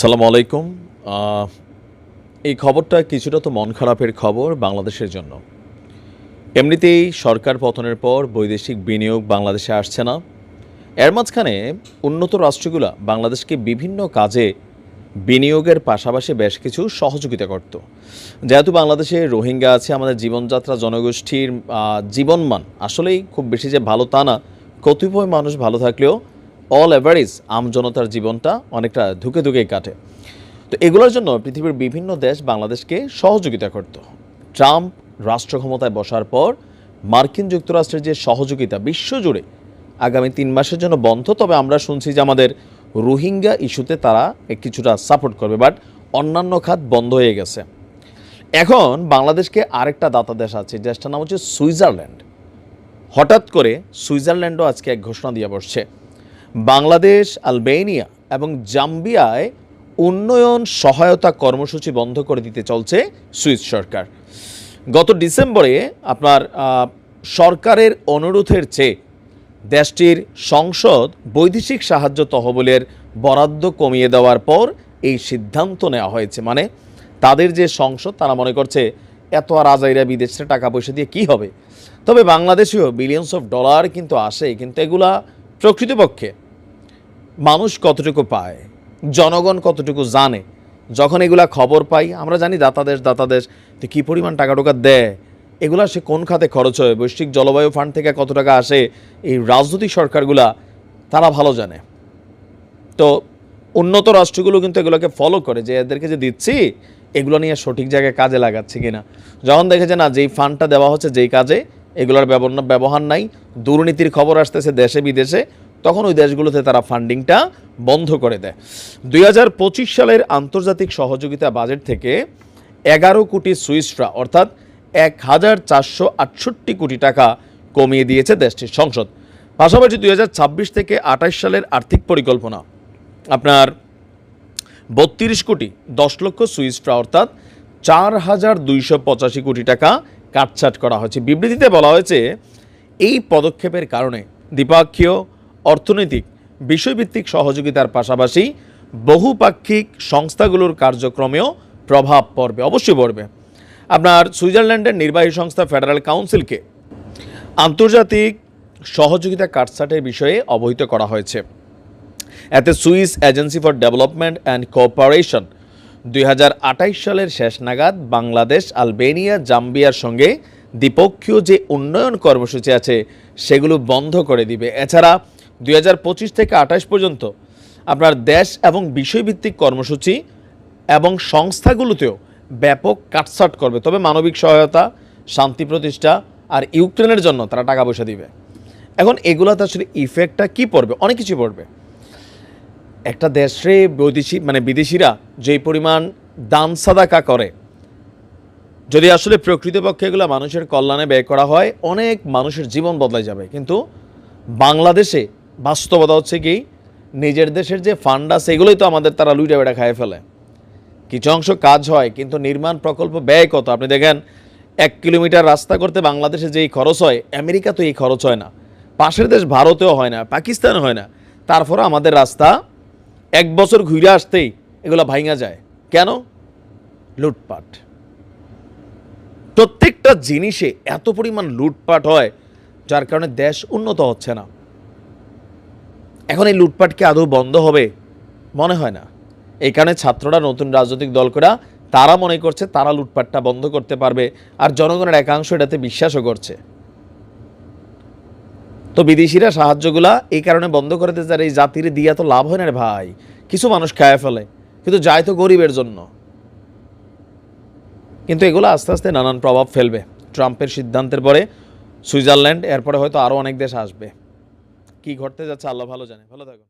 সালাম আলাইকুম। এই খবরটা কিছুটা তো মন খারাপের খবর বাংলাদেশের জন্য। এমনিতেই সরকার পতনের পর বৈদেশিক বিনিয়োগ বাংলাদেশে আসছে না। এর মাঝখানে উন্নত রাষ্ট্রগুলো বাংলাদেশকে বিভিন্ন কাজে বিনিয়োগের পাশাপাশি বেশ কিছু সহযোগিতা করত। যেহেতু বাংলাদেশে রোহিঙ্গা আছে, আমাদের জীবনযাত্রা, জনগোষ্ঠীর জীবনমান আসলেই খুব বেশি যে ভালো তা না, কতিপয় মানুষ ভালো থাকলেও অল এভারেজ আমজনতার জীবনটা অনেকটা ধুকে ধুকে কাটে। তো এগুলোর জন্য পৃথিবীর বিভিন্ন দেশ বাংলাদেশকে সহযোগিতা করত। ট্রাম্প রাষ্ট্র ক্ষমতায় বসার পর মার্কিন যুক্তরাষ্ট্রের যে সহযোগিতা বিশ্বজুড়ে আগামী তিন মাসের জন্য বন্ধ, তবে আমরা শুনছি যে আমাদের রোহিঙ্গা ইস্যুতে তারা কিছুটা সাপোর্ট করবে, বাট অন্যান্য খাত বন্ধ হয়ে গেছে। এখন বাংলাদেশকে আরেকটা দাতা দেশ আছে, দেশটার নাম হচ্ছে সুইজারল্যান্ড। হঠাৎ করে সুইজারল্যান্ডও আজকে এক ঘোষণা দিয়ে বসছে। বাংলাদেশ, আলবেনিয়া এবং জাম্বিয়ায় উন্নয়ন সহায়তা কর্মসূচি বন্ধ করে দিতে চলছে সুইস সরকার। গত ডিসেম্বরে আপনার সরকারের অনুরোধের চেয়ে দেশটির সংসদ বৈদেশিক সাহায্য তহবিলের বরাদ্দ কমিয়ে দেওয়ার পর এই সিদ্ধান্ত নেওয়া হয়েছে। মানে তাদের যে সংসদ, তারা মনে করছে, এত আর আজাইরা বিদেশে টাকা পয়সা দিয়ে কি হবে? তবে বাংলাদেশেও বিলিয়নস অফ ডলার কিন্তু আসে কিন্তু এগুলা প্রকৃতপক্ষে মানুষ কতটুকু পায়, জনগণ কতটুকু জানে, যখন এগুলা খবর পাই, আমরা জানি দাতাদেশ দাতাদেশ তো কী পরিমাণ টাকা টোকা দেয়, এগুলা সে কোন খাতে খরচ হয়, বৈশ্বিক জলবায়ু ফান্ড থেকে কত টাকা আসে, এই রাজনৈতিক সরকারগুলা, তারা ভালো জানে। তো উন্নত রাষ্ট্রগুলো কিন্তু এগুলোকে ফলো করে যে এদেরকে যে দিচ্ছি, এগুলো নিয়ে সঠিক জায়গায় কাজে লাগাচ্ছে কিনা। যখন দেখেছে না, যেই ফান্ডটা দেওয়া হচ্ছে, যেই কাজে, এগুলোর ব্যবহার নাই, দুর্নীতির খবর আসতেছে দেশে বিদেশে তখন ওই দেশগুলোতে তারা ফান্ডিংটা বন্ধ করে দেয়। দুই হাজার পঁচিশ সালের আন্তর্জাতিক সহযোগিতা বাজেট থেকে এগারো কোটি সুইসরা অর্থাৎ এক হাজার চারশো আটষট্টি কোটি টাকা কমিয়ে দিয়েছে দেশটির সংসদ। পাশাপাশি দুই হাজার ছাব্বিশ থেকে আঠাশ সালের আর্থিক পরিকল্পনা। আপনার বত্রিশ কোটি দশ লক্ষ সুইস ফ্রা, অর্থাৎ চার হাজার দুইশো পঁচাশি কোটি টাকা কাটছাট করা হয়েছে। বিবৃতিতে বলা হয়েছে, এই পদক্ষেপের কারণে দ্বিপাক্ষীয় অর্থনৈতিক বিষয়ভিত্তিক সহযোগিতার পাশাপাশি বহুপাক্ষিক সংস্থাগুলোর কার্যক্রমেও প্রভাব পড়বে, অবশ্যই পড়বে। আপনার সুইজারল্যান্ডের নির্বাহী সংস্থা ফেডারেল কাউন্সিলকে আন্তর্জাতিক সহযোগিতা কাটছাটের বিষয়ে অবহিত করা হয়েছে। এতে Swiss Agency for Development and Cooperation দুই সালের শেষ নাগাদ বাংলাদেশ, আলবেনিয়া, জাম্বিয়ার সঙ্গে দ্বিপক্ষীয় যে উন্নয়ন কর্মসূচি আছে, সেগুলো বন্ধ করে দিবে। এছাড়া দুই হাজার পঁচিশ থেকে আঠাশ পর্যন্ত আপনার দেশ এবং বিষয়ভিত্তিক কর্মসূচি এবং সংস্থাগুলোতেও ব্যাপক কাটছাট করবে। তবে মানবিক সহায়তা, শান্তি প্রতিষ্ঠা আর ইউক্রেনের জন্য তারা টাকা পয়সা দিবে। এখন এগুলোতে আসলে ইফেক্টটা কি পড়বে? অনেক কিছু পড়বে। একটা দেশে বৈদেশিক মানে বিদেশিরা যেই পরিমাণ দান সাদাকা করে, যদি আসলে প্রকৃতপক্ষে এগুলো মানুষের কল্যাণে ব্যয় করা হয়, অনেক মানুষের জীবন বদলাই যাবে। কিন্তু বাংলাদেশে বাস্তবতা হচ্ছে কি, নিজের দেশের যে ফান্ড আছে এগুলোই তো আমাদের তারা লুইটা বেটা খায় ফেলে। কিছু অংশ কাজ হয়, কিন্তু নির্মাণ প্রকল্প ব্যয় কত? আপনি দেখেন, এক কিলোমিটার রাস্তা করতে বাংলাদেশে যেই খরচ হয়, আমেরিকা তো এই খরচ হয় না। পাশের দেশ ভারতেও হয় না পাকিস্তানে হয় না। তারপরে আমাদের রাস্তা এক বছর ঘুরে আসতেই এগুলো ভাঙা যায়। কেন? লুটপাট। প্রত্যেকটা জিনিসে এত পরিমাণ লুটপাট হয়, যার কারণে দেশ উন্নত হচ্ছে না। এখন এই লুটপাট কি আদৌ বন্ধ হবে? মনে হয় না। এই কারণে ছাত্ররা, নতুন রাজনৈতিক দল করা তারা মনে করছে তারা লুটপাটটা বন্ধ করতে পারবে আর জনগণের একাংশ এটাতে বিশ্বাসও করছে। তো বিদেশিরা সাহায্যগুলা এই কারণে বন্ধ করে দিতে আর এই জাতির দিয়া তো লাভ হয় না রে ভাই। কিছু মানুষ খায় ফেলে, কিন্তু যায় তো গরিবের জন্য। কিন্তু এগুলো আস্তে আস্তে নানান প্রভাব ফেলবে। ট্রাম্পের সিদ্ধান্তের পরে সুইজারল্যান্ড, এরপরে হয়তো আরও অনেক দেশ আসবে। কি ঘটতে যাচ্ছে আল্লাহ ভালো জানে। ভালো থাকুন।